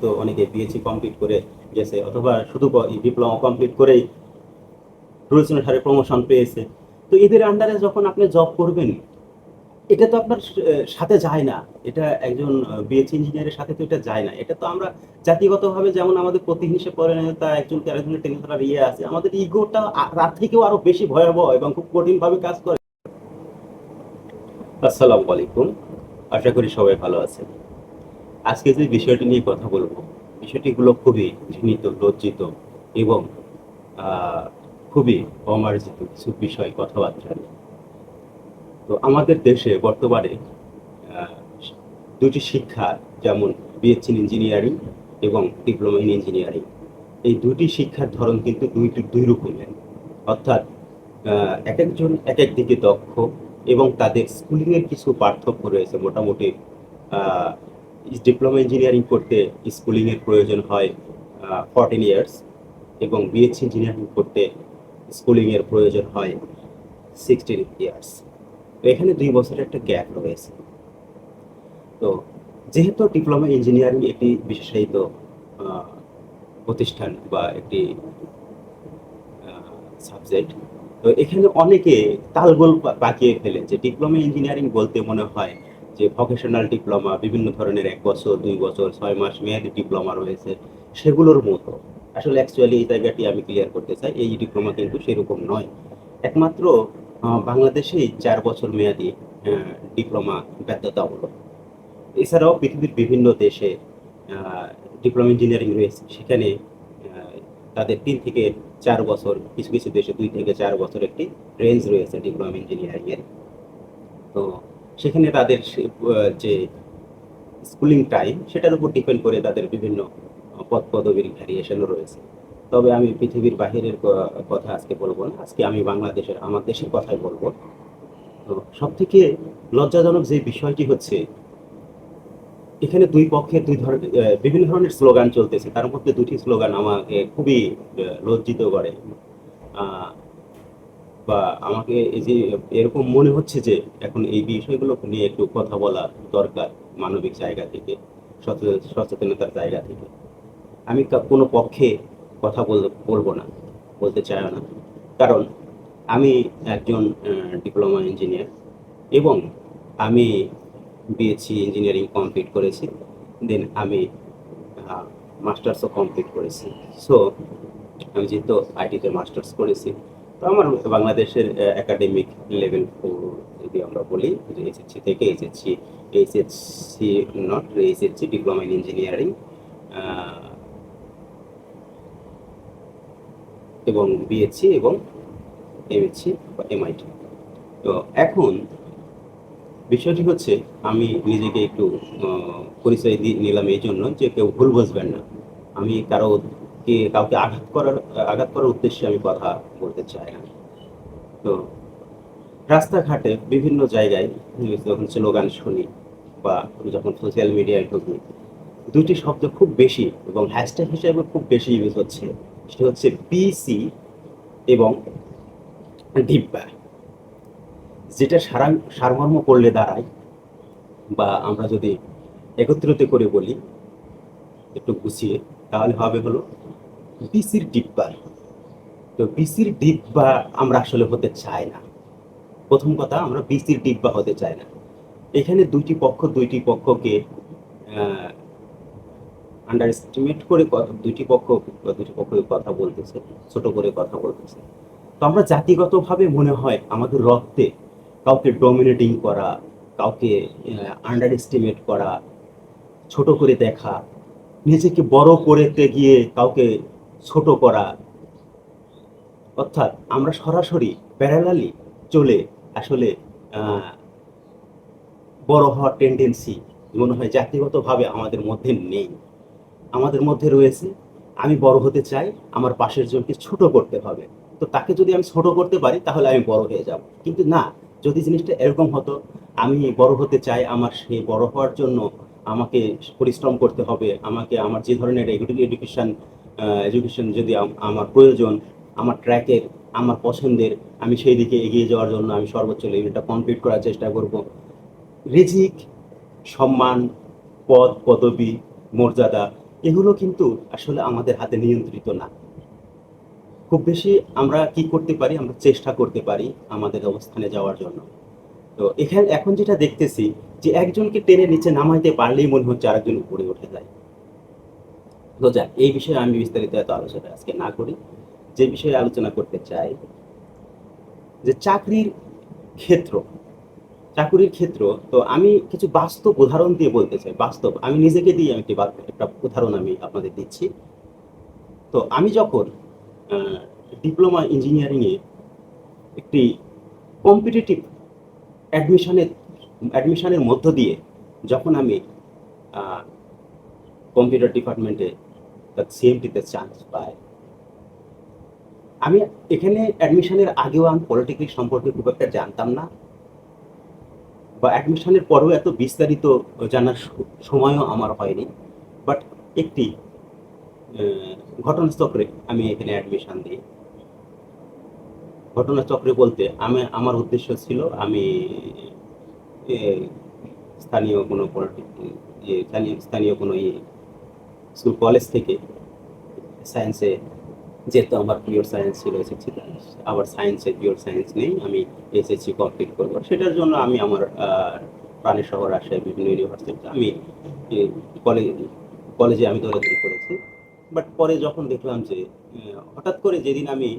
হয়তো অনেকে BSc complete করে গেছে, অথবা শুধু ডিপ্লোমা কমপ্লিট করেই রুলস অনুসারে প্রমোশন পেয়েছে। তো এদের আন্ডারে যখন আপনি জব করবেন, এটা তো আপনার সাথে যায় না। এটা একজন বিএসসি ইঞ্জিনিয়ারের সাথে তো এটা যায় না। এটা তো আমরা জাতিগতভাবে যেমন আমাদের প্রতিহিংসা পরিণতা একজনকে আরেকজনের টেনে ধরার ইয়ে আছে, আমাদের ইগোটা রাত থেকেও আরও বেশি ভয়াবহ এবং খুব কঠিনভাবে কাজ করে। আসসালামু আলাইকুম। আশা করি সবাই ভালো আছেন। আজকে যে বিষয়টি নিয়ে কথা বলব বিষয়টিগুলো খুবই ঘৃণিত, লজ্জিত এবং খুবই অমার্জিত কিছু বিষয় কথাবার্তা তো আমাদের দেশে বর্তমানে দুটি শিক্ষা যেমন বিএসসি ইঞ্জিনিয়ারিং এবং ডিপ্লোমা ইন ইঞ্জিনিয়ারিং এই দুটি শিক্ষার ধরন কিন্তু দুইটি, দুই রকমের। অর্থাৎ এক একজন এক এক দিকে দক্ষ এবং তাদের স্কুলিংয়ের কিছু পার্থক্য রয়েছে মোটামুটি ডিপ্লোমা ইঞ্জিনিয়ারিং করতে স্কুলিংয়ের প্রয়োজন হয় ফর্টিন ইয়ার্স এবং বিএসসি ইঞ্জিনিয়ারিং করতে স্কুলিংয়ের প্রয়োজন হয় সিক্সটিন ইয়ার্স তো এখানে দুই বছরের একটা গ্যাপ রয়েছে। তো যেহেতু ডিপ্লোমা ইঞ্জিনিয়ারিং একটি বিশেষায়িত প্রতিষ্ঠান বা একটি সাবজেক্ট তো এখানে অনেকে তালগোল পাকিয়ে ফেলে যে ডিপ্লোমা ইঞ্জিনিয়ারিং বলতে মনে হয় যে ভোকেশনাল ডিপ্লোমা বিভিন্ন ধরনের এক বছর, দুই বছর, ছয় মাস মেয়াদি ডিপ্লোমা রয়েছে, সেগুলোর মতো। আসলে অ্যাকচুয়ালি এই জায়গাটি আমি ক্লিয়ার করতে চাই, এই ডিপ্লোমা কিন্তু সেরকম নয়। একমাত্র বাংলাদেশেই চার বছর মেয়াদি ডিপ্লোমা বাধ্যতামূলক। এছাড়াও পৃথিবীর বিভিন্ন দেশে ডিপ্লোমা ইঞ্জিনিয়ারিং রয়েছে। সেখানে তাদের তিন থেকে চার বছর, কিছু কিছু দেশে দুই থেকে চার বছর একটি রেঞ্জ রয়েছে ডিপ্লোমা ইঞ্জিনিয়ারিং এর তো সেখানে তাদের যে স্কুলিং টাইম সেটার উপর ডিপেন্ড করে তাদের বিভিন্ন পদ পদবীর ভ্যারিয়েশনও রয়েছে। তবে আমি পৃথিবীর বাহিরের কথা আজকে বলব না। আজকে আমি বাংলাদেশের, আমার দেশের কথাই বলব। তো সব থেকে লজ্জাজনক যে বিষয়টি হচ্ছে, এখানে দুই পক্ষের দুই ধরনের বিভিন্ন ধরনের স্লোগান চলতেছে। তার মধ্যে দুটি স্লোগান আমাকে খুবই লজ্জিত করে। বা আমাকে এই যে এরকম মনে হচ্ছে যে এখন এই বিষয়গুলো নিয়ে একটু কথা বলা দরকার মানবিক জায়গা থেকে সচেতনতার জায়গা থেকে। আমি কোনো পক্ষে কথা বল, বলব না, বলতে চাই না। কারণ আমি একজন ডিপ্লোমা ইঞ্জিনিয়ার এবং আমি বিএসসি ইঞ্জিনিয়ারিং কমপ্লিট করেছি, দেন আমি মাস্টার্সও কমপ্লিট করেছি। সো, আমি যেহেতু আইটিতে মাস্টার্স করেছি তো আমার বাংলাদেশের একাডেমিক লেভেল যদি আমরা বলি, যে এসএসসি থেকে SSC HSC not HSC diploma in engineering এবং বিএসসি এবং এমএসসি বা এমআইটি তো এখন বিষয়টি হচ্ছে, আমি নিজেকে একটু পরিচয় দিয়ে নিলাম এই জন্য যে কেউ ভুল বুঝবেন না। আমি কারও কে কাউকে আঘাত করার আঘাত করার উদ্দেশ্যে আমি কথা বলতে চাই। না তো, রাস্তাঘাটে বিভিন্ন জায়গায় যখন স্লোগান শুনি বা যখন সোশ্যাল মিডিয়ায় ঢুকি দুটি শব্দ খুব বেশি এবং হ্যাশট্যাগ হিসেবে খুব বেশি ইউজ হচ্ছে। সেটা হচ্ছে পিসি এবং ডিব্বা যেটা সারা, সারমর্ম করলে দাঁড়ায় বা আমরা যদি একত্রিত করে বলি, একটু গুছিয়ে, তাহলে হবে হলো বিসির ডিব্বা। তো বিসির ডিব্বা আমরা আসলে হতে চাই না। প্রথম কথা, আমরা বিসির ডিব্বা হতে চাই না। এখানে দুইটি পক্ষ, দুইটি পক্ষকে আন্ডার এস্টিমেট করে দুইটি পক্ষ দুইটি পক্ষ কথা বলতেছে, ছোট করে কথা বলতেছে। তো আমরা জাতিগতভাবে মনে হয় আমাদের রক্তে কাউকে ডমিনেটিং করা, কাউকে আন্ডার এস্টিমেট করা, ছোট করে দেখা, নিজেকে বড় করতে গিয়ে কাউকে ছোট করা। অর্থাৎ আমরা সরাসরি প্যারালালি চলে আসলে বড় হওয়ার টেন্ডেন্সি মনে হয় জাতিগতভাবে আমাদের মধ্যে নেই। আমাদের মধ্যে রয়েছে, আমি বড় হতে চাই, আমার পাশের জনকে ছোট করতে হবে। তো তাকে যদি আমি ছোট করতে পারি, তাহলে আমি বড় হয়ে যাব। কিন্তু না, যদি জিনিসটা এরকম হতো, আমি বড় হতে চাই, আমার সেই বড় হওয়ার জন্য আমাকে পরিশ্রম করতে হবে, আমাকে, আমার যে ধরনের এডুকেশন এডুকেশন যদি আমার প্রয়োজন, আমার ট্র্যাকের, আমার পছন্দের, আমি সেই দিকে এগিয়ে যাওয়ার জন্য আমি সর্বোচ্চ লেভেলটা কমপ্লিট করার চেষ্টা করব। রিজিক, সম্মান, পদ, পদবি, মর্যাদা, এগুলো কিন্তু আসলে আমাদের হাতে নিয়ন্ত্রিত না। খুব বেশি আমরা কি করতে পারি? আমরা চেষ্টা করতে পারি আমাদের অবস্থানে যাওয়ার জন্য। তো এখানে এখন যেটা দেখতেছি যে একজনকে টেনে নিচে নামাইতে পারলেই মনে হচ্ছে আরেকজন উপরে উঠে যায়। যাক, এই বিষয়ে আমি বিস্তারিত এত আলোচনা আজকে না করি। যে বিষয়ে আলোচনা করতে চাই, যে চাকরির ক্ষেত্র, চাকুরির ক্ষেত্র, তো আমি কিছু বাস্তব উদাহরণ দিয়ে বলতে চাই, বাস্তব। আমি নিজেকে দিয়ে আমি একটা উদাহরণ আমি আপনাদের দিচ্ছি। তো আমি যখন ডিপ্লোমা ইঞ্জিনিয়ারিংয়ে একটি কম্পিটিটিভ অ্যাডমিশনের অ্যাডমিশনের মধ্য দিয়ে যখন আমি কম্পিউটার ডিপার্টমেন্টে সিএমটিতে চান্স পাই আমি এখানে অ্যাডমিশনের আগেও আমি পলিটেকনিক সম্পর্কে খুব একটা জানতাম না। বা অ্যাডমিশনের পরেও এত বিস্তারিত জানার সময়ও আমার হয়নি। বাট একটি ঘটনাচক্রে আমি এখানে অ্যাডমিশন দিই। ঘটনাচক্রে বলতে আমি, আমার উদ্দেশ্য ছিল আমি স্থানীয় কোনো পলিটিক- স্থানীয় স্থানীয় কোনো ইয়ে স্কুল কলেজ থেকে সায়েন্সে যেহেতু আমার পিওর সায়েন্স ছিল এসেছি আবার সায়েন্সে পিওর সায়েন্স নেই আমি এসএসসি কমপ্লিট করব। সেটার জন্য আমি আমার আহ, প্রাণের শহর আসে বিভিন্ন ইউনিভার্সিটিতে আমি কলেজ কলেজে আমি দৌড়াদৌড়ি করেছি। বাট পরে যখন দেখলাম যে হঠাৎ করে যেদিন আমি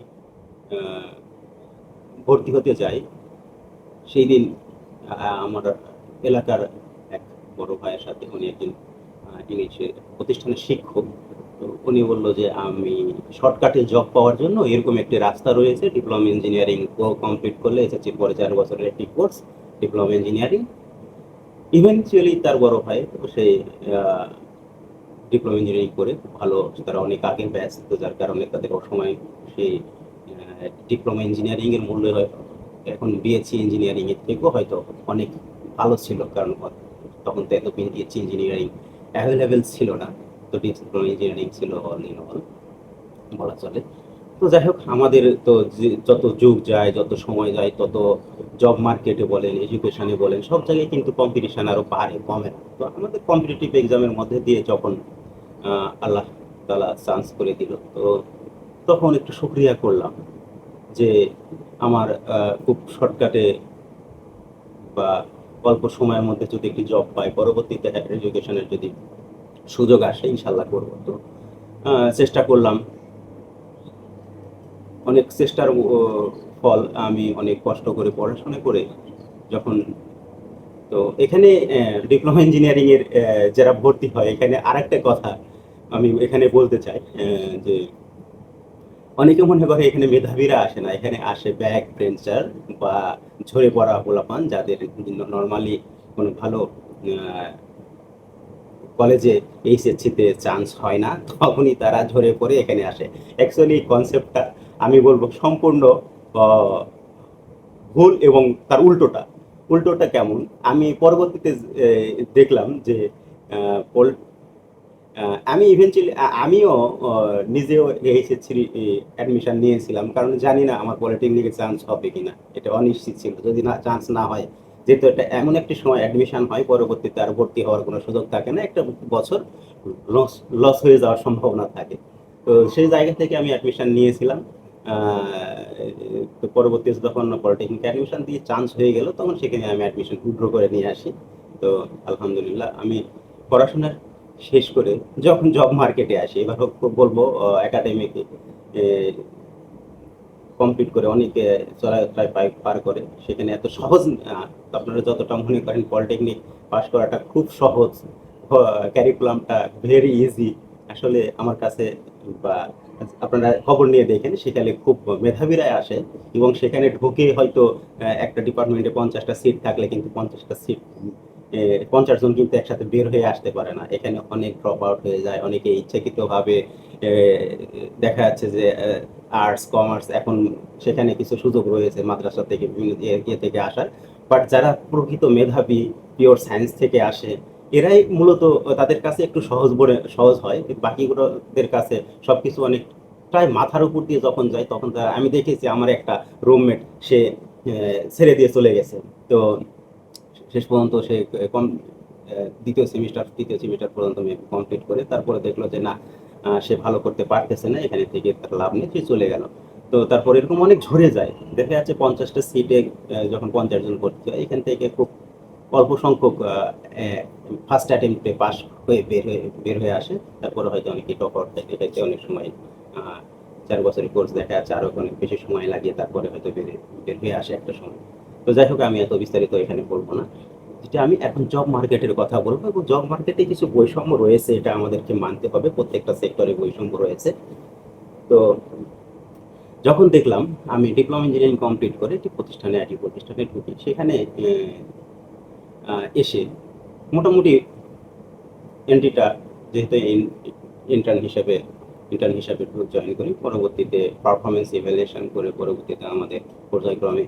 ভর্তি হতে যাই সেই দিন আমার এলাকার এক বড় ভাইয়ের সাথে উনি একজন আহ, ইংলিশে প্রতিষ্ঠানের শিক্ষক, তো উনি বলল যে আমি শর্টকাটে জব পাওয়ার জন্য এরকম একটি রাস্তা রয়েছে ডিপ্লোমা ইঞ্জিনিয়ারিং কমপ্লিট করলে এসেছি পরে চার বছরের একটি কোর্স ডিপ্লোমা ইঞ্জিনিয়ারিং ইভেনচুয়ালি তার বড় ভাই, তো সে ডিপ্লোমা ইঞ্জিনিয়ারিং করে ভালো, তারা অনেক আগে ব্যাচ তো যার কারণে তাদের অসময় সেই ডিপ্লোমা ইঞ্জিনিয়ারিং এর মূল্য এখন বিএসসি ইঞ্জিনিয়ারিং এর থেকেও হয়তো অনেক ভালো ছিল, কারণ তখন তো এত বিএসসি ইঞ্জিনিয়ারিং অ্যাভেলেবেল ছিল না। তো ডিপ্লোমা ইঞ্জিনিয়ারিং ছিল অল ইন অল বলা চলে। তো যাই হোক, আমাদের তো যত যুগ যায়, যত সময় যায়, তত জব মার্কেটে বলেন এডুকেশনে বলেন, সব জায়গায় কিন্তু কম্পিটিশন আরও বাড়ে, কমে না। তো আমাদের কম্পিটিটিভ এক্সামের মধ্যে দিয়ে যখন আল্লাহ তালা চান্স করে দিল, তো তখন একটু সুক্রিয়া করলাম যে আমার খুব শর্টকাটে বা অল্প সময়ের মধ্যে যদি একটি জব পাই পরবর্তীতে এডুকেশনের যদি সুযোগ আসে ইনশাল্লাহ করব। তো চেষ্টা করলাম। অনেক চেষ্টার ফল আমি অনেক কষ্ট করে পড়াশোনা করে যখন তো এখানে ডিপ্লোমা ইঞ্জিনিয়ারিং এর আহ, যারা ভর্তি হয় এখানে আরেকটা কথা আমি এখানে বলতে চাই যে অনেকে মনে করে এখানে মেধাবীরা আসে না, এখানে আসে ব্যাক বেঞ্চার বা ঝরে পড়া পোলাপান যাদের নর্মালি কোনো ভালো কলেজে এইচএসসিতে চান্স হয় না, তখনই তারা ঝরে পড়ে এখানে আসে। অ্যাকচুয়ালি কনসেপ্টটা আমি বলব সম্পূর্ণ ভুল এবং তার উল্টোটা। উল্টোটা কেমন? আমি পরবর্তীতে দেখলাম যে আমি ইভেনচুয়ালি আমিও নিজেও এইচএসসি অ্যাডমিশন নিয়েছিলাম। কারণ জানি না আমার পলিটেকনিকে চান্স হবে কিনা। এটা অনিশ্চিত ছিল। যদি না চান্স না হয়, যেহেতু এটা এমন একটি সময় অ্যাডমিশন হয়, পরবর্তীতে আর ভর্তি হওয়ার কোনো সুযোগ থাকে না। একটা বছর লস লস হয়ে যাওয়ার সম্ভাবনা থাকে। তো সেই জায়গা থেকে আমি অ্যাডমিশন নিয়েছিলাম। তো পরবর্তীতে যখন পলিটেকনিক অ্যাডমিশন দিয়ে চান্স হয়ে গেল, তখন সেখানে আমি অ্যাডমিশন উইথড্র করে নিয়ে আসি। তো আলহামদুলিল্লাহ, আমি পড়াশোনা শেষ করে যখন জব মার্কেটে আসি, এবার বলব একাডেমিক কমপ্লিট করে অনেকে পাই, পার করে। সেখানে এত সহজ আপনারা যতটা মনে করেন পলিটেকনিক পাস করাটা খুব সহজ। ক্যারিকুলামটা ভেরি ইজি আসলে আমার কাছে বা আপনারা খবর নিয়ে দেখেন, সেখানে খুব মেধাবীরাই আসে এবং সেখানে ঢুকে হয়তো একটা ডিপার্টমেন্টে পঞ্চাশটা সিট থাকলে কিন্তু পঞ্চাশটা সিট পঞ্চাশ জন কিন্তু একসাথে বের হয়ে আসতে পারে না। এখানে অনেক ড্রপ আউট হয়ে যায়, অনেকে ইচ্ছাকৃতভাবে দেখা যাচ্ছে যে আর্টস কমার্স এখন সেখানে কিছু সুযোগ রয়েছে মাদ্রাসা থেকে, বিভিন্ন ইয়ে- থেকে আসার। বাট যারা প্রকৃত মেধাবী পিওর সায়েন্স থেকে আসে, এরাই মূলত তাদের কাছে একটু সহজ বলে, সহজ হয়। বাকিগুলোদের কাছে সব সবকিছু অনেকটাই মাথার উপর দিয়ে যখন যায়, তখন আমি দেখেছি আমার একটা রুমমেট সে ছেড়ে দিয়ে চলে গেছে। তো শেষ পর্যন্ত সে কম দ্বিতীয় সেমিস্টার তৃতীয় সেমিস্টার পর্যন্ত কমপ্লিট করে তারপরে দেখল যে না সে ভালো করতে পারতেছে না, এখানে থেকে তার লাভ নেই, সে চলে গেল। তো তারপর এরকম অনেক ঝরে যায়। দেখা যাচ্ছে পঞ্চাশটা সিটে যখন পঞ্চাশ জন ভর্তি হয়, এখান থেকে খুব অল্প সংখ্যক ফার্স্ট অ্যাটেম্পটে পাস হয়ে বের হয়ে বের হয়ে আসে। তারপরে হয়তো অনেকে টপার থাকে হয়তো অনেক সময় চার বছরের কোর্স দেখা যাচ্ছে আরও অনেক বেশি সময় লাগিয়ে তারপরে হয়তো বের বের হয়ে আসে একটা সময়। তো যাই হোক, আমি এত বিস্তারিত এখানে বলব না। যেটা আমি এখন জব মার্কেটের কথা বলব এবং জব মার্কেটে কিছু বৈষম্য রয়েছে, এটা আমাদেরকে মানতে হবে। প্রত্যেকটা সেক্টরে বৈষম্য রয়েছে। তো যখন দেখলাম আমি ডিপ্লোমা ইঞ্জিনিয়ারিং কমপ্লিট করে একটি প্রতিষ্ঠানে একটি প্রতিষ্ঠানে ঢুকি। সেখানে এসে মোটামুটি এন্ট্রিটা যেহেতু ইন্টার্ন হিসেবে ইন্টার্ন হিসাবে জয়েন করি। পরবর্তীতে পারফরমেন্স ইভ্যালুয়েশন করে, পরবর্তীতে আমাদের পর্যায়ক্রমে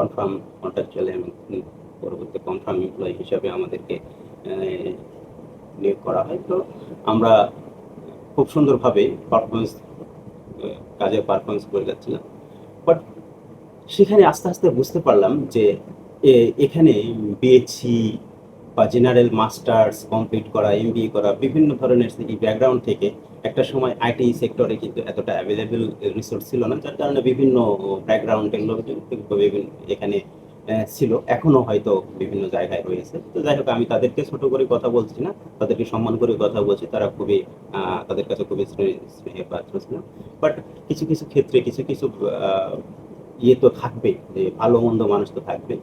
কনফার্ম কন্ট্রাকচুয়াল এবং পরবর্তীতে কনফার্ম এমপ্লয়ি হিসাবে আমাদেরকে নিয়োগ করা হয়। তো আমরা খুব সুন্দরভাবে পারফরমেন্স কাজে পারফরমেন্স করে যাচ্ছিলাম। বাট সেখানে আস্তে আস্তে বুঝতে পারলাম যে এখানে বিএসসি বা জেনারেল মাস্টার্স কমপ্লিট করা এমবিএ করা, বিভিন্ন ধরনের ব্যাকগ্রাউন্ড থেকে একটা সময় আইটি সেক্টরে কিন্তু এতটা অ্যাভেলেবেল রিসোর্স ছিল না, যার কারণে বিভিন্ন ব্যাকগ্রাউন্ডের লোকজন বিভিন্ন এখানে ছিল। এখনও হয়তো বিভিন্ন জায়গায় রয়েছে। তো যাই হোক, আমি তাদেরকে ছোট করে কথা বলছি না, তাদেরকে সম্মান করে কথা বলছি। তারা খুবই তাদের কাছে খুবই স্নেহ- স্নেহের পাত্র ছিল। বাট কিছু কিছু ক্ষেত্রে, কিছু কিছু ইয়ে তো থাকবে যে ভালো, মন্দ মানুষ তো থাকবে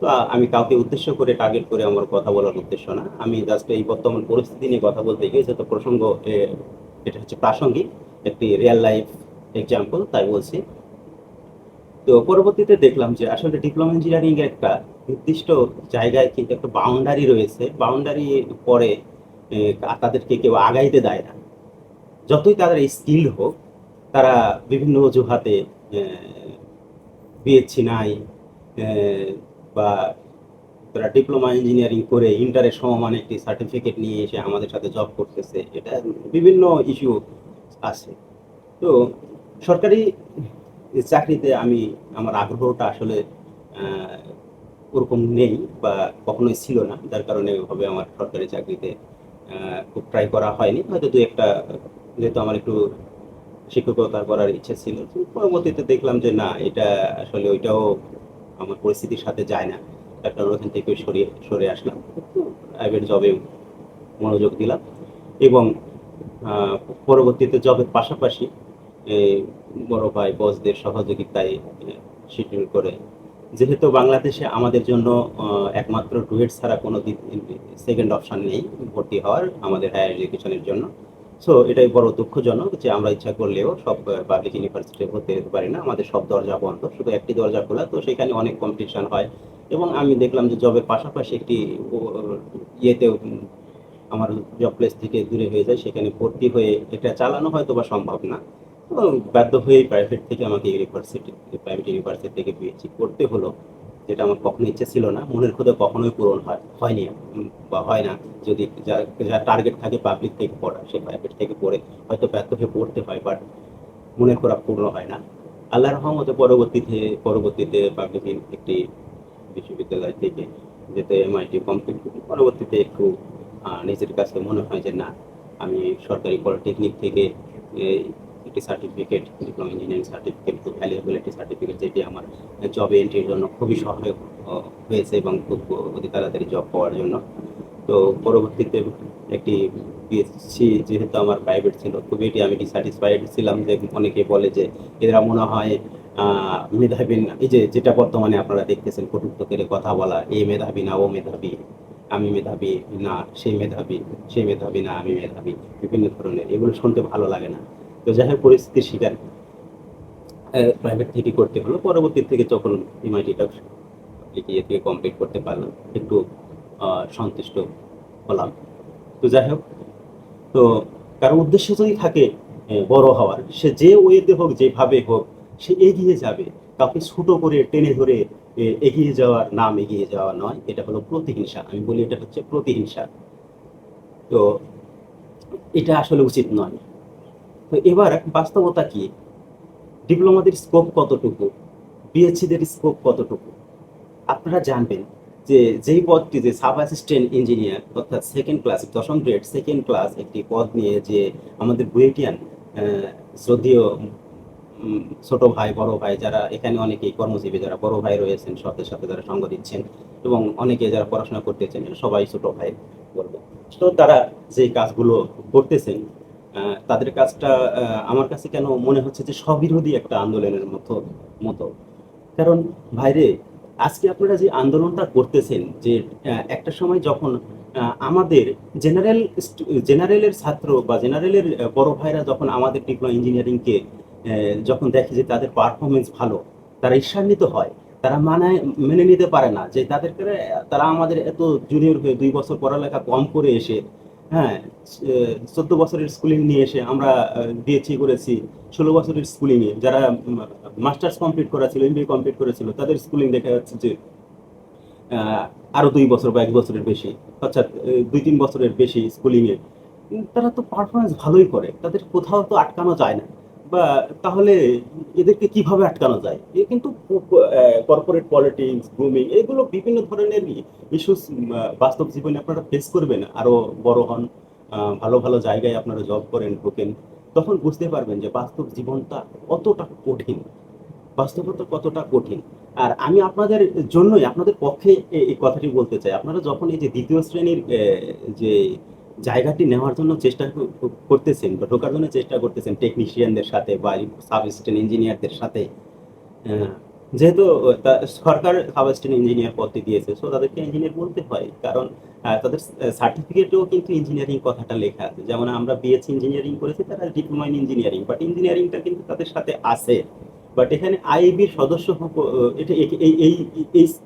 তো আমি কাউকে উদ্দেশ্য করে টার্গেট করে আমার কথা বলার উদ্দেশ্য না। আমি জাস্ট এই বর্তমান পরিস্থিতি নিয়ে কথা বলতে গিয়েছি তো প্রসঙ্গ এটা হচ্ছে প্রাসঙ্গিক একটি রিয়েল লাইফ এক্সাম্পল তাই বলছি। তো পরবর্তীতে দেখলাম যে আসলে ডিপ্লোমা ইঞ্জিনিয়ারিং এর একটা নির্দিষ্ট জায়গায় কিন্তু একটা বাউন্ডারি রয়েছে। বাউন্ডারি পরে তাদেরকে কেউ আগাইতে দেয় না। যতই তাদের স্কিল হোক, তারা বিভিন্ন অজুহাতে বিএসসি নাই বা তারা ডিপ্লোমা ইঞ্জিনিয়ারিং করে ইন্টারের সমমান একটি সার্টিফিকেট নিয়ে এসে আমাদের সাথে জব করতেছে, এটা বিভিন্ন ইস্যু আছে। তো সরকারি চাকরিতে আমি, আমার আগ্রহটা আসলে ওরকম নেই বা কখনোই ছিল না। যার কারণে ওভাবে আমার সরকারি চাকরিতে খুব ট্রাই করা হয়নি। হয়তো দু একটা, যেহেতু আমার একটু শিক্ষকতা করার ইচ্ছে ছিল পরবর্তীতে দেখলাম যে না, এটা আসলে ওইটাও আমার পরিস্থিতির সাথে যায় না। কারণে ওখান থেকে সরিয়ে, সরে আসলাম। প্রাইভেট জবে মনোযোগ দিলাম এবং পরবর্তীতে জবের পাশাপাশি বড় ভাই বসদের সহযোগিতায় শিডিউল করে। যেহেতু বাংলাদেশে আমাদের জন্য একমাত্র ডুয়েট ছাড়া কোনো সেকেন্ড অপশন নেই, ভর্তি হওয়ার আমাদের হায়ার এডুকেশনের জন্য। সো এটাই বড় দুঃখজনক যে আমরা ইচ্ছা করলেও সব পাবলিক ইউনিভার্সিটি ভর্তি হতে পারি না। আমাদের সব দরজা বন্ধ, শুধু একটি দরজা খোলা। তো সেখানে অনেক কম্পিটিশন হয়। এবং আমি দেখলাম যে জবের পাশাপাশি একটি ইয়েতেও আমার জব প্লেস থেকে দূরে হয়ে যায়। সেখানে ভর্তি হয়ে এটা চালানো হয়তো বা সম্ভব না। বাধ্য হয়ে প্রাইভেট থেকে আমাকে ইউনিভার্সিটি প্রাইভেট ইউনিভার্সিটি থেকে বিএসসি করতে হলো। যেটা আমার কখনো ইচ্ছে ছিল না, মনের ক্ষুদে কখনোই পূরণ হয়, হয়নি বা হয় না। যদি যার টার্গেট থাকে পাবলিক থেকে পড়া সে প্রাইভেট থেকে পড়ে হয়তো ব্যর্থ হয়ে পড়তে হয় বাট মনের খোরা পূর্ণ হয় না। আল্লাহ রহমতে পরবর্তীতে পরবর্তীতে পাবলিক একটি বিশ্ববিদ্যালয় থেকে যেতে এমআইটি কমপ্লিট করি পরবর্তীতে একটু নিজের কাছে মনে হয় যে না, আমি সরকারি পলিটেকনিক থেকে একটি সার্টিফিকেট ডিপ্লোমা ইঞ্জিনিয়ারিং সার্টিফিকেট খুব ভ্যালুয়েবল একটি সার্টিফিকেট যেটি আমার জবে এন্ট্রির জন্য খুবই সহায়ক হয়েছে এবং খুব অতি তাড়াতাড়ি জব পাওয়ার জন্য। তো পরবর্তীতে একটি বিএসসি যেহেতু আমার প্রাইভেট ছিল খুবই এটি আমি ডিস্যাটিসফাইড ছিলাম যে অনেকে বলে যে এরা মনে হয় মেধাবী এই যে যেটা বর্তমানে আপনারা দেখতেছেন, কটুক্ত করে কথা বলা, এ মেধাবী না, ও মেধাবী, আমি মেধাবী না সেই মেধাবী সেই মেধাবী না, আমি মেধাবী, বিভিন্ন ধরনের, এগুলো শুনতে ভালো লাগে না। তো যাই হোক পরিস্থিতির শিকার প্রাইভেট থেকে করতে হলো। পরবর্তী থেকে যখন এমআইটিটা ইয়ে থেকে কমপ্লিট করতে পারলাম, একটু সন্তুষ্ট হলাম। তো যাই হোক, তো কারও উদ্দেশ্য যদি থাকে বড় হওয়ার, সে যে ওয়েতে হোক, যেভাবে হোক, সে এগিয়ে যাবে। কাউকে ছোট করে টেনে ধরে এগিয়ে যাওয়ার নাম এগিয়ে যাওয়া নয়, এটা হলো প্রতিহিংসা। আমি বলি এটা হচ্ছে প্রতিহিংসা। তো এটা আসলে উচিত নয়। তো এবার বাস্তবতা কি? ডিপ্লোমাদের স্কোপ কতটুকু? বিএসসিদের স্কোপ কতটুকু? আপনারা জানবেন যে যেই পদটি যে সাব অ্যাসিস্ট্যান্ট ইঞ্জিনিয়ার অর্থাৎ সেকেন্ড ক্লাস দশম গ্রেড সেকেন্ড ক্লাস একটি পদ নিয়ে যে আমাদের বুয়েটিয়ান শ্রদ্ধেয় ছোট ভাই, বড় ভাই যারা এখানে অনেকেই কর্মজীবী, যারা বড় ভাই রয়েছেন, সাথে সাথে যারা সঙ্গ দিচ্ছেন এবং অনেকে যারা পড়াশোনা করতেছেন, সবাই ছোট ভাই বলব। তো তারা যে কাজগুলো করতেছেন তাদের কাজটা আমার কাছে কেন মনে হচ্ছে যে স্ববিরোধী একটা আন্দোলনের মতো মতো? কারণ ভাইরে, আজকে আপনারা যে আন্দোলনটা করতেছেন, যে একটা সময় যখন আমাদের জেনারেল জেনারেলের ছাত্র বা জেনারেলের বড় ভাইরা যখন আমাদের ডিপ্লোমা ইঞ্জিনিয়ারিংকে যখন দেখে যে তাদের পারফরমেন্স ভালো, তারা ঈর্ষান্বিত হয়। তারা মানায়, মেনে নিতে পারে না যে তাদেরকে, তারা আমাদের এত জুনিয়র হয়ে দুই বছর পড়ালেখা কম করে এসে হ্যাঁ চোদ্দ বছরের স্কুলিং নিয়ে এসে আমরা দিয়েছি করেছি। ষোলো বছরের স্কুলিংয়ে যারা মাস্টার্স কমপ্লিট করা ছিল এমবিএ কমপ্লিট করেছিল তাদের স্কুলিং দেখা যাচ্ছে যে আহ, আরও দুই বছর বা এক বছরের বেশি অর্থাৎ দুই তিন বছরের বেশি স্কুলিংয়ে তারা তো পারফরমেন্স ভালোই করে তাদের কোথাও তো আটকানো যায় না। তাহলে এদেরকে কীভাবে আটকানো যায়? এ কিন্তু কর্পোরেট পলিটিক্স গ্রুমিং এগুলো বিভিন্ন ধরনের ইস্যুস বাস্তব জীবনে আপনারা ফেস করবেন। আরও বড় হন ভালো ভালো জায়গায় আপনারা জব করেন, ঢোকেন, তখন বুঝতে পারবেন যে বাস্তব জীবনটা কতটা কঠিন। বাস্তবতা কতটা কঠিন। আর আমি আপনাদের জন্যই, আপনাদের পক্ষে এই কথাটি বলতে চাই। আপনারা যখন এই যে দ্বিতীয় শ্রেণির যে জায়গাটি নেওয়ার জন্য চেষ্টা করতেছেন বা ঢোকার জন্য চেষ্টা করতেছেন টেকনিশিয়ানদের সাথে বা সাব অ্যাসিস্ট্যান্ট ইঞ্জিনিয়ারদের সাথে যেহেতু সরকার সাব অ্যাসিস্ট্যান্ট ইঞ্জিনিয়ার পদটি দিয়েছে সো তাদেরকে ইঞ্জিনিয়ার বলতে হয়। কারণ তাদের সার্টিফিকেটেও কিন্তু ইঞ্জিনিয়ারিং কথাটা লেখা আছে। যেমন আমরা বিএসসি ইঞ্জিনিয়ারিং করেছি, তারা ডিপ্লোমা ইন ইঞ্জিনিয়ারিং বাট ইঞ্জিনিয়ারিংটা কিন্তু তাদের সাথে আছে। বাট এখানে আইবির সদস্য এই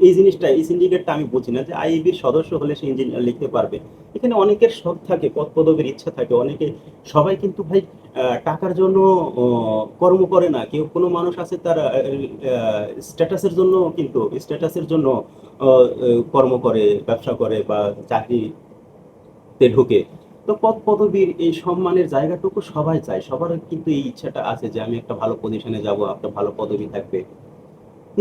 এই জিনিসটা, এই সিন্ডিকেটটা আমি বুঝি না যে আইবির সদস্য হলে সে ইঞ্জিনিয়ার লিখতে পারবে। এখানে অনেকের শখ থাকে, পদ পদবীর ইচ্ছা থাকে, অনেকে সবাই কিন্তু ভাই টাকার জন্য কর্ম করে না। কেউ কোনো মানুষ আছে তার স্ট্যাটাসের জন্য কিন্তু, স্ট্যাটাসের জন্য কর্ম করে, ব্যবসা করে বা চাকরিতে ঢুকে। তো পদ পদবীর এই সম্মানের জায়গাটুকু সবাই চায়। সবার কিন্তু এই ইচ্ছাটা আছে যে আমি একটা ভালো পজিশনে যাব, একটা ভালো পদবি থাকবে।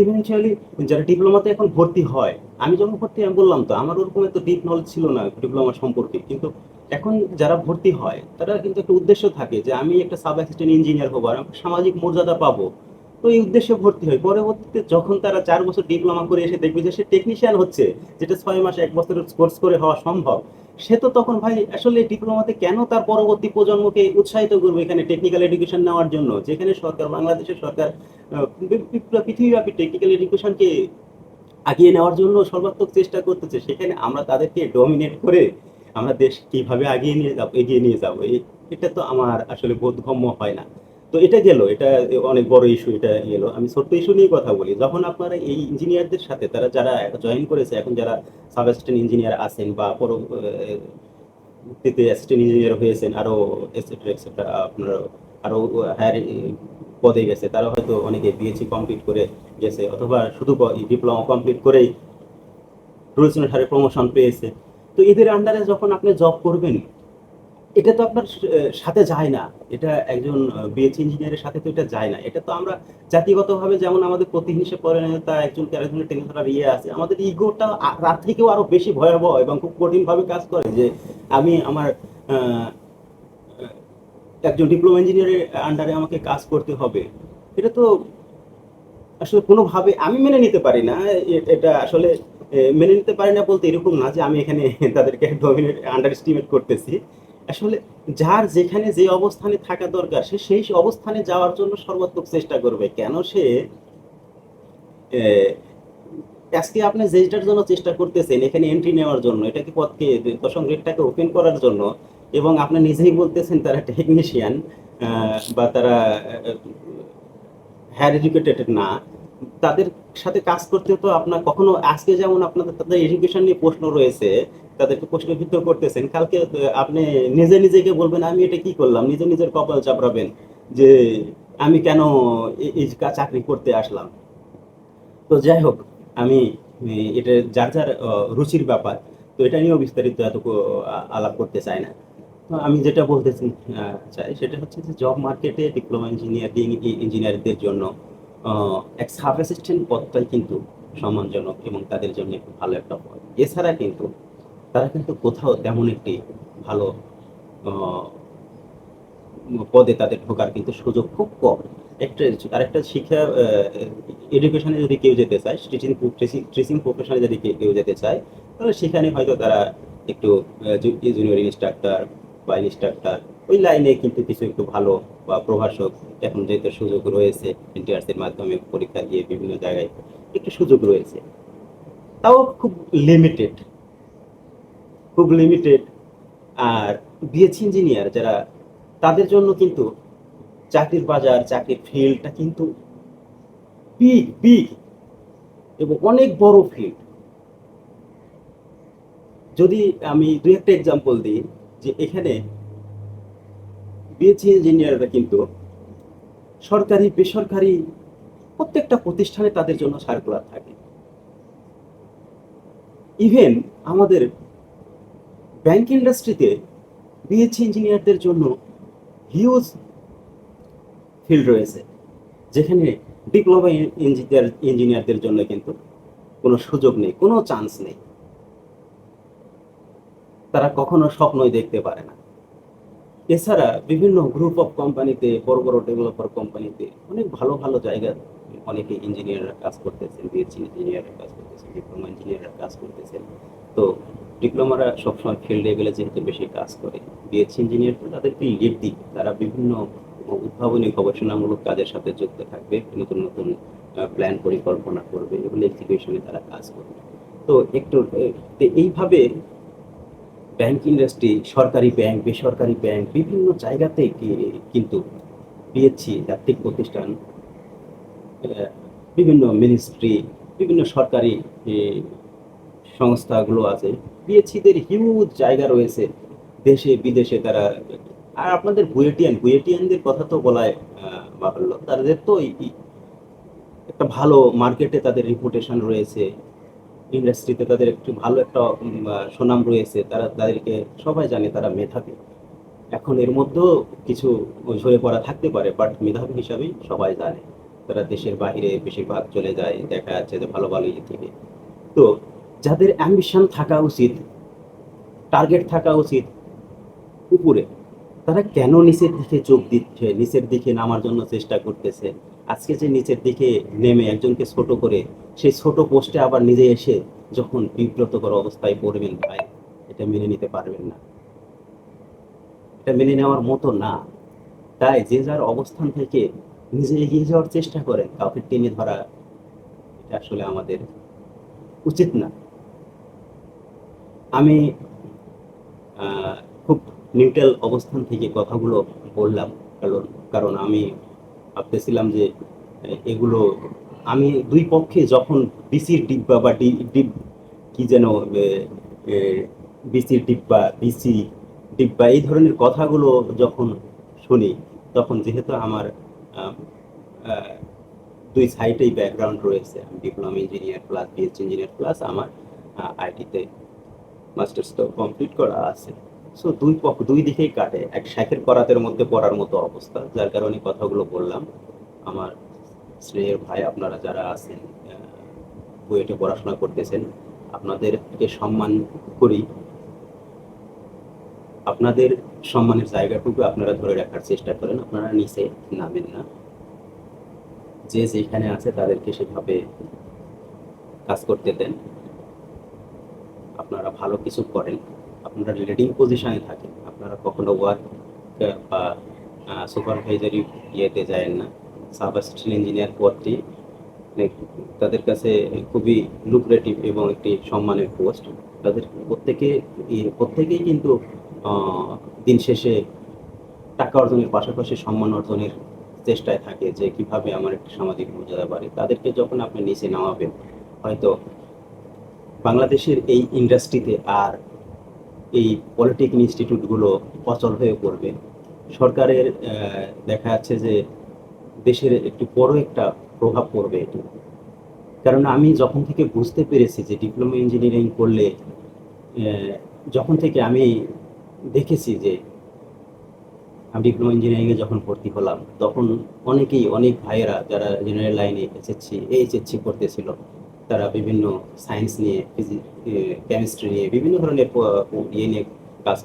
ইভেনচুয়ালি যারা ডিপ্লোমাতে এখন ভর্তি হয়, আমি যখন ভর্তি আমি বললাম তো, আমার ওরকম এত ডিপ নলেজ ছিল না ডিপ্লোমা সম্পর্কে। কিন্তু এখন যারা ভর্তি হয়, তারা কিন্তু একটা উদ্দেশ্য থাকে যে আমি একটা সাব অ্যাসিস্ট্যান্ট ইঞ্জিনিয়ার হব আর সামাজিক মর্যাদা পাবো। তো এই উদ্দেশ্যে ভর্তি হয়। পরবর্তীতে যখন তারা চার বছর ডিপ্লোমা করে এসে দেখবে যে সে টেকনিশিয়ান হচ্ছে, যেটা ছয় মাস এক বছরের কোর্স করে হওয়া সম্ভব। সে তো তখন ভাই আসলে ডিপ্লোমাতে কেন তার পরবর্তী প্রজন্মকে উৎসাহিত করবে এখানে টেকনিক্যাল এডুকেশন নেওয়ার জন্য? যেখানে সরকার বাংলাদেশের সরকার পৃথিবীব্যাপী টেকনিক্যাল এডুকেশনকে আগিয়ে নেওয়ার জন্য সর্বাত্মক চেষ্টা করতেছে। সেখানে আমরা তাদেরকে ডমিনেট করে আমরা দেশ কীভাবে আগিয়ে নিয়ে যাব এগিয়ে নিয়ে যাব? এটা তো আমার আসলে বোধগম্য হয় না। তো এটা গেল, এটা অনেক বড় ইস্যু এটা গেল। আমি ছোট্ট ইস্যু নিয়ে কথা বলি। যখন আপনারা এই ইঞ্জিনিয়ারদের সাথে, তারা যারা জয়েন করেছে, এখন যারা সাব অ্যাসিস্ট্যান্ট ইঞ্জিনিয়ার আছেন বা পর তে অ্যাসিস্ট্যান্ট ইঞ্জিনিয়ার হয়েছেন আরও এক্সেট্রা এক্সেট্রা আপনার আরও হায়ার পদে গেছে, তারা হয়তো অনেকে বিএসসি কমপ্লিট করে গেছে, অথবা শুধু ডিপ্লোমা কমপ্লিট করেই রুলস হারে প্রমোশন পেয়েছে। তো এদের আন্ডারে যখন আপনি জব করবেন এটা তো আপনার সাথে যায় না। এটা একজন বিএসসি ইঞ্জিনিয়ারের সাথে তো এটা যায় না। এটা তো আমরা জাতিগতভাবে যেমন আমাদের প্রতিহিংসা পরিণতা একজনকে আরেকজনের টেনে ধরার ইয়ে আছে। আমাদের ইগোটা তার থেকেও আরও বেশি ভয়াবহ এবং খুব কঠিন ভাবে কাজ করে যে আমি আমার একজন ডিপ্লোমা ইঞ্জিনিয়ারের আন্ডারে আমাকে কাজ করতে হবে। এটা তো আসলে কোনোভাবে আমি মেনে নিতে পারি না। এটা আসলে মেনে নিতে পারি না বলতে এরকম না যে আমি এখানে তাদেরকে ডমিনেট আন্ডার এস্টিমেট করতেছি। আসলে যার যেখানে যে অবস্থানে থাকা দরকার, সে সেই অবস্থানে যাওয়ার জন্য সর্বাত্মক চেষ্টা করবে। কেন সে আজকে আপনি যেটার জন্য চেষ্টা করতেছেন, এখানে এন্ট্রি নেওয়ার জন্য, এটাকে পথকে দশম গ্রেডটাকে ওপেন করার জন্য, এবং আপনি নিজেই বলতেছেন তারা টেকনিশিয়ান বা তারা হায়ার এডুকেটেড না তাদের সাথে কাজ করতে তো আপনার কখনো আজকে যেমন আপনাদের, তাদের এডুকেশন নিয়ে প্রশ্ন রয়েছে, তাদেরকে প্রশ্নবিদ্ধ করতেছেন। কালকে আপনি নিজে নিজেকে বলবেন, আমি এটা কি করলাম? নিজে নিজের কপাল চাপড়াবেন যে, আমি কেন এই- চাকরি করতে আসলাম? তো যাই হোক, আমি এটা যার যার রুচির ব্যাপার, তো এটা নিয়েও বিস্তারিত এত আলাপ করতে চাই না। তো আমি যেটা বলতে চাই সেটা হচ্ছে যে জব মার্কেটে ডিপ্লোমা ইঞ্জিনিয়ারিং ইঞ্জিনিয়ারদের জন্য এক সাব অ্যাসিস্ট্যান্ট পদটাই কিন্তু সম্মানজনক এবং তাদের জন্য একটু ভালো একটা পদ। এছাড়া কিন্তু তারা কিন্তু কোথাও তেমন একটি ভালো পদে তাদের ঢোকার কিন্তু সুযোগ খুব কম। একটা আরেকটা শিক্ষা এডুকেশনে যদি কেউ যেতে চায় টিচিং টিচিং প্রফেশনে যদি কেউ যেতে চায়, তাহলে সেখানে হয়তো তারা একটু জুনিয়র ইনস্ট্রাক্টর বা ইনস্ট্রাক্টর ওই লাইনে কিন্তু কিছু একটু ভালো বা প্রভাষক এখন যেহেতু সুযোগ রয়েছে এনটিআরসির মাধ্যমে পরীক্ষা দিয়ে বিভিন্ন জায়গায় একটু সুযোগ রয়েছে। তাও খুব লিমিটেড খুব লিমিটেড আর বিএসসি ইঞ্জিনিয়ার যারা, তাদের জন্য কিন্তু চাকরির বাজার, চাকরির ফিল্ডটা কিন্তু বিগ বিগ এবং অনেক বড় ফিল্ড যদি আমি দুই একটা এক্সাম্পল দিই যে এখানে বিএসসি ইঞ্জিনিয়াররা কিন্তু সরকারি, বেসরকারি প্রত্যেকটা প্রতিষ্ঠানে তাদের জন্য সার্কুলার থাকে। ইভেন আমাদের ব্যাংক ইন্ডাস্ট্রিতে বিএসসি ইঞ্জিনিয়ারদের জন্য হিউজ ফিল্ড রয়েছে, যেখানে ডিপ্লোমা ইঞ্জিনিয়ার ইঞ্জিনিয়ারদের জন্য কিন্তু কোনো সুযোগ নেই, কোনো চান্স নেই। তারা কখনো স্বপ্নই দেখতে পারে না। এছাড়া বিভিন্ন গ্রুপ অফ কোম্পানিতে বড় বড় ডেভেলপার কোম্পানিতে অনেক ভালো ভালো জায়গা অনেকে ইঞ্জিনিয়াররা কাজ করতেছেন বিএসসি ইঞ্জিনিয়াররা কাজ করতেছেন ডিপ্লোমা ইঞ্জিনিয়াররা কাজ করতেছেন। তো ডিপ্লোমারা সবসময় ফিল্ড লেভেলে যেহেতু বেশি কাজ করে বিএসসি ইঞ্জিনিয়ার তো তাদেরকে লিড দিক। তারা বিভিন্ন উদ্ভাবনী গবেষণামূলক কাজের সাথে যুক্ত থাকবে, নতুন নতুন প্ল্যান পরিকল্পনা করবে এগুলো এক্সিকিউশনে তারা কাজ করবে। তো একটু এইভাবে ব্যাংক ইন্ডাস্ট্রি সরকারি ব্যাংক বেসরকারি ব্যাংক বিভিন্ন জায়গাতে কিন্তু বিএসসি জাতীয় প্রতিষ্ঠান বিভিন্ন মিনিস্ট্রি বিভিন্ন সরকারি সংস্থাগুলো আছে। বিএসসিদের হিউজ জায়গা রয়েছে দেশে, বিদেশে তারা, আর আপনাদের বুয়েটিয়ান বুয়েটিয়ানদের কথা তো বলায় বাহুল্য তাদের তো একটা ভালো মার্কেটে তাদের রিপুটেশন রয়েছে। ইন্ডাস্ট্রিতে তাদের একটু ভালো একটা সুনাম রয়েছে, তারা তাদেরকে সবাই জানে তারা মেধাবী। এখন এর মধ্যেও কিছু ঝরে পড়া থাকতে পারে বাট মেধাবী হিসাবেই সবাই জানে। তারা দেশের বাইরে বেশিরভাগ চলে যায়, দেখা যাচ্ছে যে ভালো ভালো ইয়ে থেকে। তো যাদের অ্যাম্বিশন থাকা উচিত টার্গেট থাকা উচিত, উপরে, তারা কেন নিচের দিকে চোখ দিচ্ছে, নিচের দিকে নামার জন্য চেষ্টা করতেছে? আজকে যে নিচের দিকে নেমে একজনকে ছোট করে, সেই ছোট পোস্টে আবার নিজে এসে যখন বিব্রতকর অবস্থায় পড়বেন ভাই, এটা মেনে নিতে পারবেন না। এটা মেনে নেওয়ার মতো না। তাই যে যার অবস্থান থেকে নিজে এগিয়ে যাওয়ার চেষ্টা করেন, কাউকে টেনে ধরা, এটা আসলে আমাদের উচিত না। আমি খুব নিউট্রাল অবস্থান থেকে কথাগুলো বললাম, কারণ কারণ আমি ভাবতেছিলাম যে এগুলো আমি দুই পক্ষে যখন বিসির ডিব্বা বা ডি, ডিব, কি যেন বিসির ডিব্বা, বিসি ডিব্বা, এই ধরনের কথাগুলো যখন শুনি, তখন যেহেতু আমার দুই সাইডেই ব্যাকগ্রাউন্ড রয়েছে diploma engineer plus BSc engineer plus আমার আইটিতে মাস্টার্স তো কমপ্লিট করা আছে। সো দুই পক্ষ দুই দিকেই কাটে। এক শাখের করাতের মধ্যে পড়ার মতো অবস্থা, যার কারণে কথাগুলো বললাম। আমার স্নেহের ভাই, আপনারা যারা আছেন বুয়েটে পড়াশোনা করতেছেন, আপনাদেরকে সম্মান করি। আপনাদের সম্মানের জায়গাটুকু আপনারা ধরে রাখার চেষ্টা করেন। আপনারা নিচে নামেন না। যে যেখানে আছে তাদেরকে সেভাবে কাজ করতে দেন। আপনারা ভালো কিছু করেন। আপনারা লিডিং পজিশনে থাকেন। আপনারা কখনো ওয়ার্ক বা সুপারভাইজারি ইয়েতে যায় না। সাব অ্যাসিস্ট্যান্ট ইঞ্জিনিয়ার পদটি তাদের কাছে খুবই লুক্রেটিভ এবং একটি সম্মানের পোস্ট তাদের প্রত্যেকে প্রত্যেকেই কিন্তু দিন শেষে টাকা অর্জনের পাশাপাশি সম্মান অর্জনের চেষ্টায় থাকে যে কীভাবে আমার একটি সামাজিক মর্যাদা বাড়ে। তাদেরকে যখন আপনি নিচে নামাবেন, হয়তো বাংলাদেশের এই ইন্ডাস্ট্রিতে আর এই পলিটেক ইনস্টিটিউটগুলো অচল হয়ে পড়বে। সরকারের দেখা যাচ্ছে যে দেশের একটু বড় একটা প্রভাব পড়বে এটি কারণ আমি যখন থেকে বুঝতে পেরেছি যে ডিপ্লোমা ইঞ্জিনিয়ারিং করলে যখন থেকে আমি দেখেছি যে আমি ডিপ্লোমা ইঞ্জিনিয়ারিংয়ে যখন ভর্তি হলাম, তখন অনেকেই, অনেক ভাইয়েরা যারা জেনারেল লাইনে এসএসসি, এইচএসসি করতেছিল তারা বিভিন্ন সায়েন্স নিয়ে কেমিস্ট্রি নিয়ে, বিভিন্ন ধরনের ইয়ে নিয়ে কাজ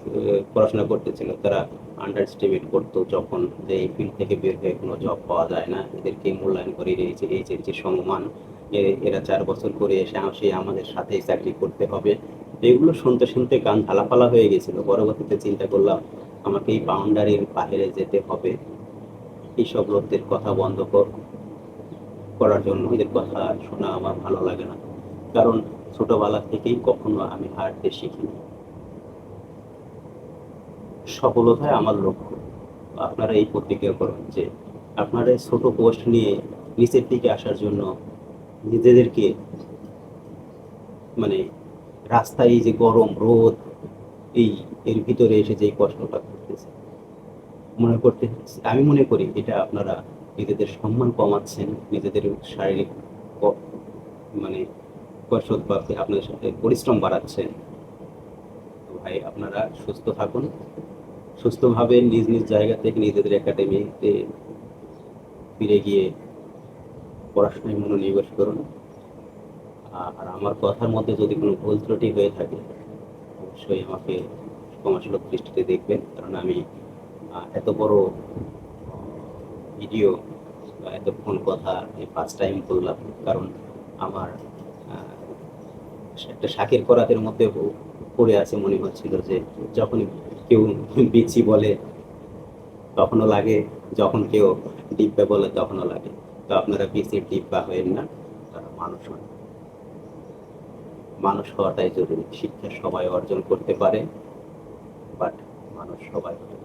পড়াশোনা করতেছিল। তারা আন্ডার এস্টিমেট করতো যখন যে এই ফিল্ড থেকে বের হয়ে কোনো জব পাওয়া যায় না। এদেরকে মূল্যায়ন করে যে, এই যে যে সম্মান এরা চার বছর করে এসে সে আমাদের সাথে চাকরি করতে হবে। এগুলো শুনতে শুনতে গান ঝালাপালা হয়ে গেছিল। পরবর্তীতে চিন্তা করলাম, আমাকে এই বাউন্ডারির বাইরে যেতে হবে। এইসব লোকদের কথা বন্ধ কর- করার জন্য। এদের কথা শোনা আমার ভালো লাগে না। কারণ ছোটবেলা থেকেই কখনো আমি হারতে শিখিনি। সফলতাই আমার লক্ষ্য। আপনারা এই প্রতিজ্ঞা করুন যে আপনারা ছোট পোস্ট নিয়ে নিচের দিকে আসার জন্য নিজেদেরকে মানে রাস্তায় যে গরম রোদ, এই এর ভিতরে এসে যে কষ্টটা করতেছে, মনে করতে আমি মনে করি এটা আপনারা নিজেদের সম্মান কমাচ্ছেন, নিজেদের শারীরিক মানে কসরত বা আপনাদের সাথে পরিশ্রম বাড়াচ্ছেন। তো ভাই, আপনারা সুস্থ থাকুন। সুস্থভাবে নিজ নিজ জায়গা থেকে নিজেদের একাডেমিতে ফিরে গিয়ে পড়াশোনায় মনোনিবেশ করুন। আর আমার কথার মধ্যে যদি কোনো ভুল ত্রুটি হয়ে থাকে, অবশ্যই আমাকে ক্ষমাসুলভ দৃষ্টিতে দেখবেন। কারণ আমি এত বড় ভিডিও এতক্ষণ কথা ফার্স্ট টাইম বললাম, কারণ আমার একটা শাকের করাতের মধ্যে পড়ে আছে মনে হচ্ছিল যে যখন কেউ বিচি বলে তখনও লাগে, যখন কেউ ডিব্বা বলে তখনও লাগে। তো আপনারা বিচির ডিব্বা হয়েন না, তারা মানুষ হন মানুষ হওয়াটাই জরুরি। শিক্ষা সবাই অর্জন করতে পারে বাট মানুষ সবাই হতে